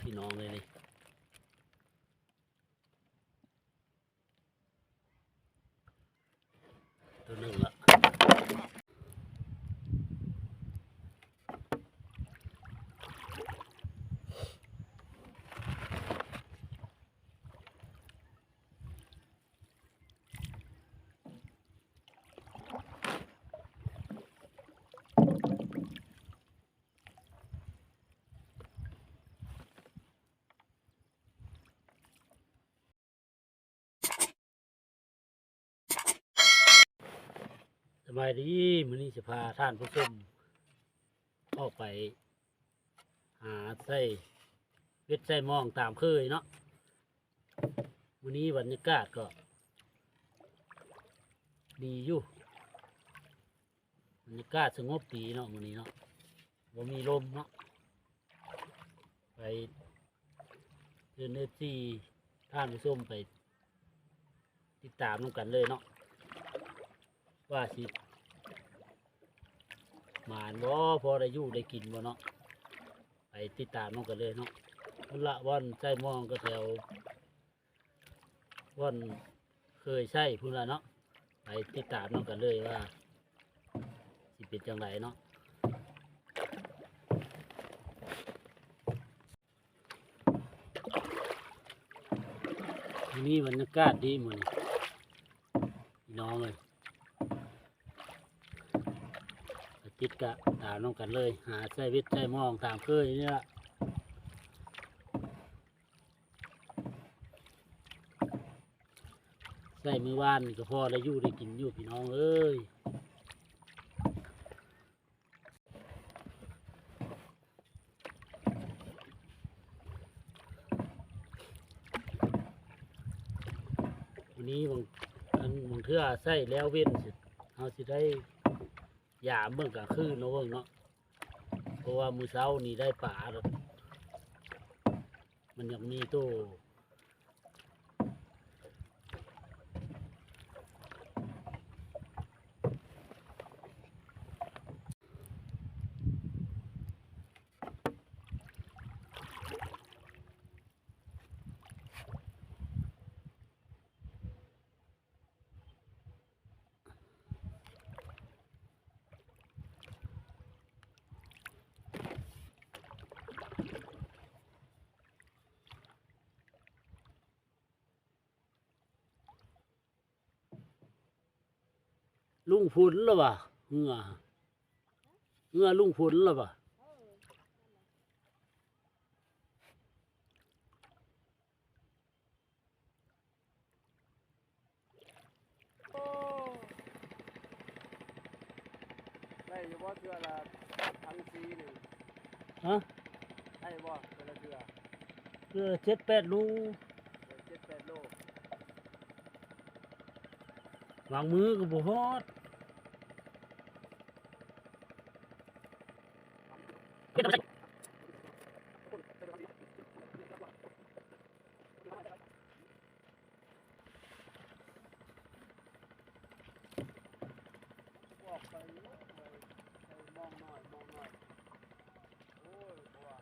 พี่น้องเลยนี่ สบายดีมื้อนี้จะพาท่านผู้ชมออกไป หาไส้เวทไส้มองตามเคยเนาะมื้อนี้บรรยากาศก็ ดีอยู่บรรยากาศสงบดีเนาะมื้อนี้เนาะบ่มีลมเนาะไปเดินเอฟซีท่านผู้ชมไป ติดตามน้กันเลยเนาะ ว่าสิหมานบ่พอได้อยู่ได้กินบ่เนาะไปติดตามน้องกันเลยเนาะพุ่นละวันใส่มองก็แถววันเคยใช่พุ่นละเนาะไปติดตามน้องกันเลยว่าสิเป็นจังไรเนาะทีนี้บรรยากาศดีหมือนน้องเลย ก็ติดกะตามน้องกันเลย หาใส่วิทย์ใส่หมองตามเคยนี่ละใส่มือว่านก็พอได้อยู่ได้กินอยู่พี่น้องเอ้ยวันนี้บางอันบางเทื่อใส่แล้วเว้นสิเอาสิได้ ยามเบิ่งกลางคืนเนาะเบิ่งเนาะเพราะว่ามือเช้านี่ได้ป่าแล้วมันยังมีตู้ ลุงพุนแล้ววะเหงื่อเหงื่อลุงพุนแล้ววะได้เฉพาะเชือละทั้งซีนี่ฮะได้บ่เชือละเชือเพื่อเจ็ดแปดลูเดี๋ยวเจ็ดแปดโลวางมือก็บ่ฮอด บอกไปเยอะเลยไปมองหน่อยมองหน่อยโอ้ยเพราะว่า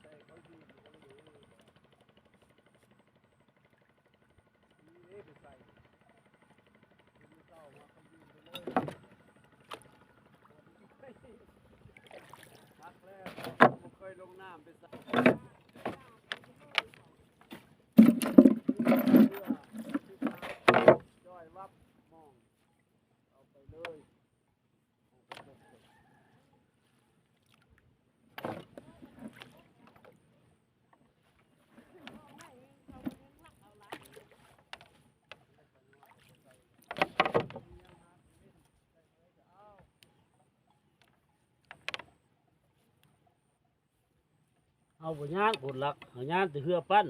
ใส่เขายืนอยู่ตรงนี้นี่เอ๊ะไปใส่ยืนเศร้ามาเขายืนไปเลย พักแล้วผมเคยลงน้ำไปใส่ย่อยวับมอง เอาไปเลย เอาบ่ย่างผลลักเอาย่างแต่เหือปั้น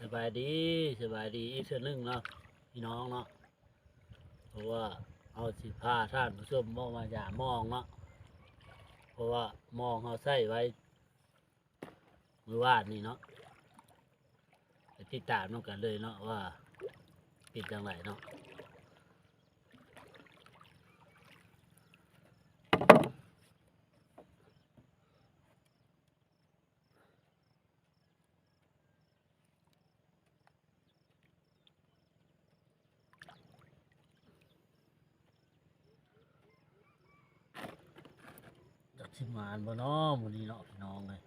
สบายดีสบายดีอีกเทื่อนึงเนาะพี่น้องเนาะเพราะว่า เอาสิพาท่านผู้ชมมองมาอย่ามองเนาะเพราะว่ามองเขาใส่ไว้มือวาดนี่เนาะไปติดตามน้องกันเลยเนาะว่า ปิดจังไรเนาะ สิมานบ่เนาะมื้อนี้เนาะพี่น้องเลย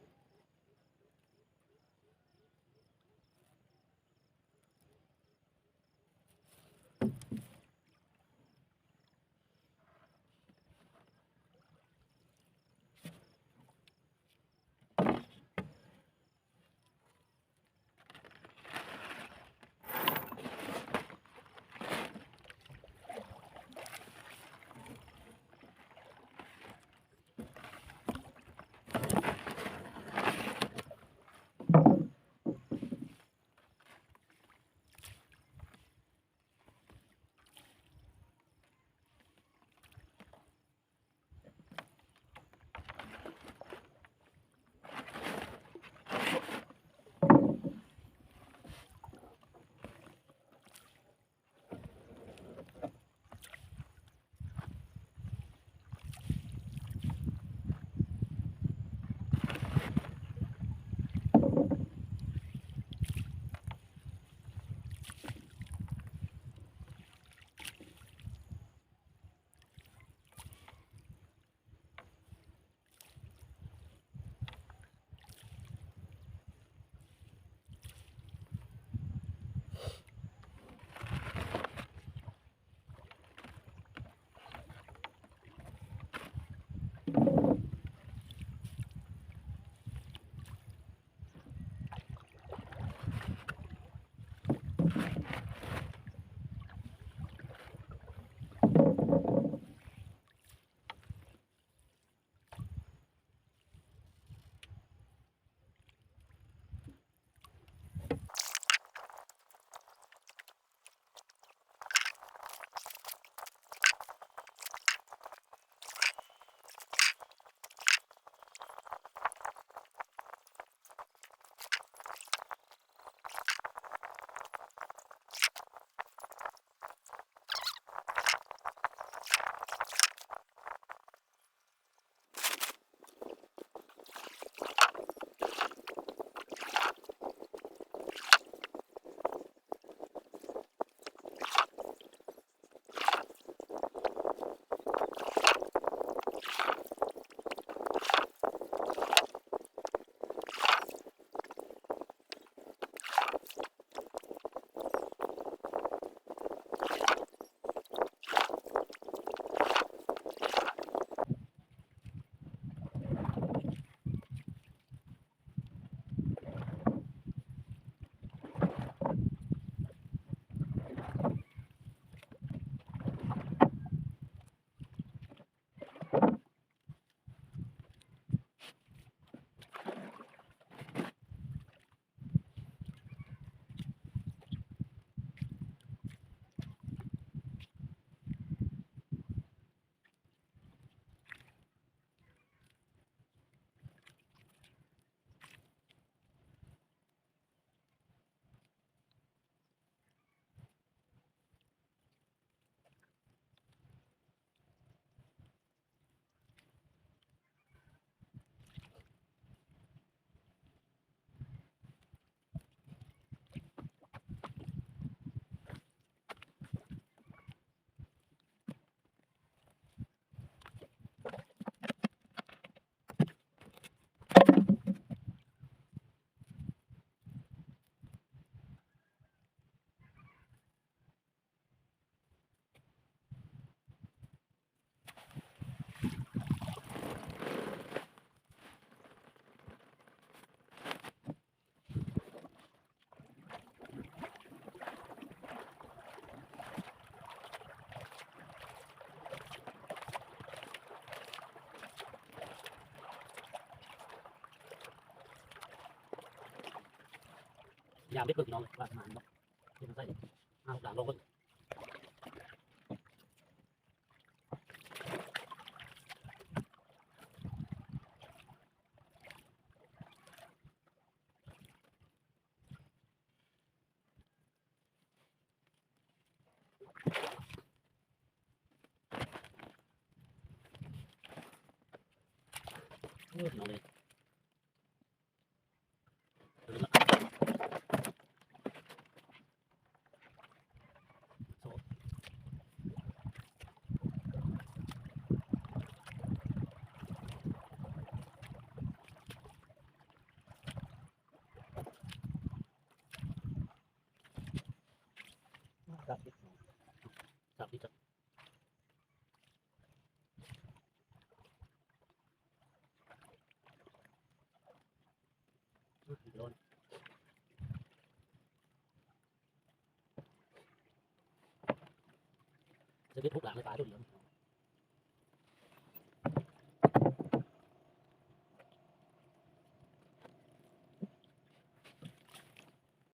ยามได้ปิดน้องเลยว่ามันบที่มันใส่ห้าสามลงก็เออน้องลย จะได้ทุกหลั